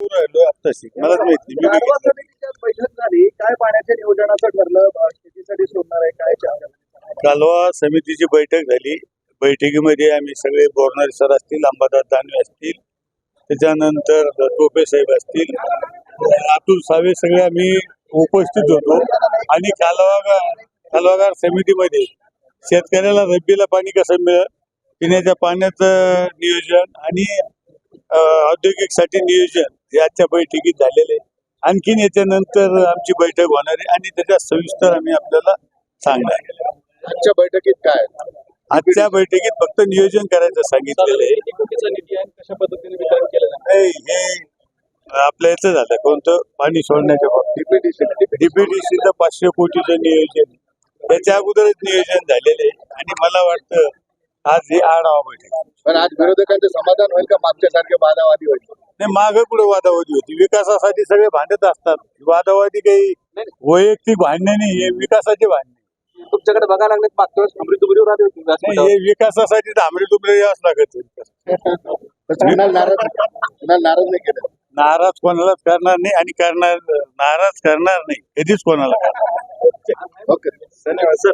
राहिलो आत्ताशी. मलाच माहिती मी गाढवा बघितलं. समितीची आज बैठक झाली. काय पाण्याच्या नियोजनाचं ठरलं? शेतीसाठी सोडणार आहे काय? कालवा समितीची बैठक झाली. बैठकीमध्ये आम्ही सगळे बोरणारे सर असतील अंबादास दानवे असतील त्याच्यानंतर टोपे साहेब असतील. अतुल सावे सगळे आम्ही उपस्थित होतो. आणि कालवागार कालवागार समितीमध्ये शेतकऱ्याला रब्बीला पाणी कसं मिळेल? पिण्याच्या पाण्याचं नियोजन आणि अं, औद्योगिकसाठी नियोजन. आजच्या बैठकीत झालेले. आणखीन याच्यानंतर आमची बैठक होणार आहे आणि त्याच्यात सविस्तर आम्ही आपल्याला सांगणार. आजच्या बैठकीत काय? आजच्या बैठकीत फक्त नियोजन करायचं सांगितलेलं आहे. हे आपल्या याचं झालं. कोणतं? पाणी सोडण्याच्या बाबतीत. डीपीडीसीचं पाचशे कोटीचं नियोजन. त्याच्या अगोदरच नियोजन झालेलं आहे. आणि मला वाटतं आज हे आढावा बैठक. पण आज विरोधकांचं समाधान होईल का? मागच्या सारखे वादावादी होईल. नाही माग पुढे वादावादी होती. विकासासाठी सगळे भांडत असतात. वादावादी काही वैयक्तिक भांडणे नाही हे विकासाचे भांडणे तुमच्याकडे बघायला लागले मागच्या वेळेस अमृतपुरीवर आले होते. नाही व्यासपीठावर. हे विकासासाठी धामरे तुमरे यावंच लागत कुणाला नाराज कुणाला नाराज नाही केलं. नाराज कोणालाच करणार नाही आणि करणार नाराज करणार नाही. कधीच कोणाला करणार नाही. ओके. धन्यवाद सर.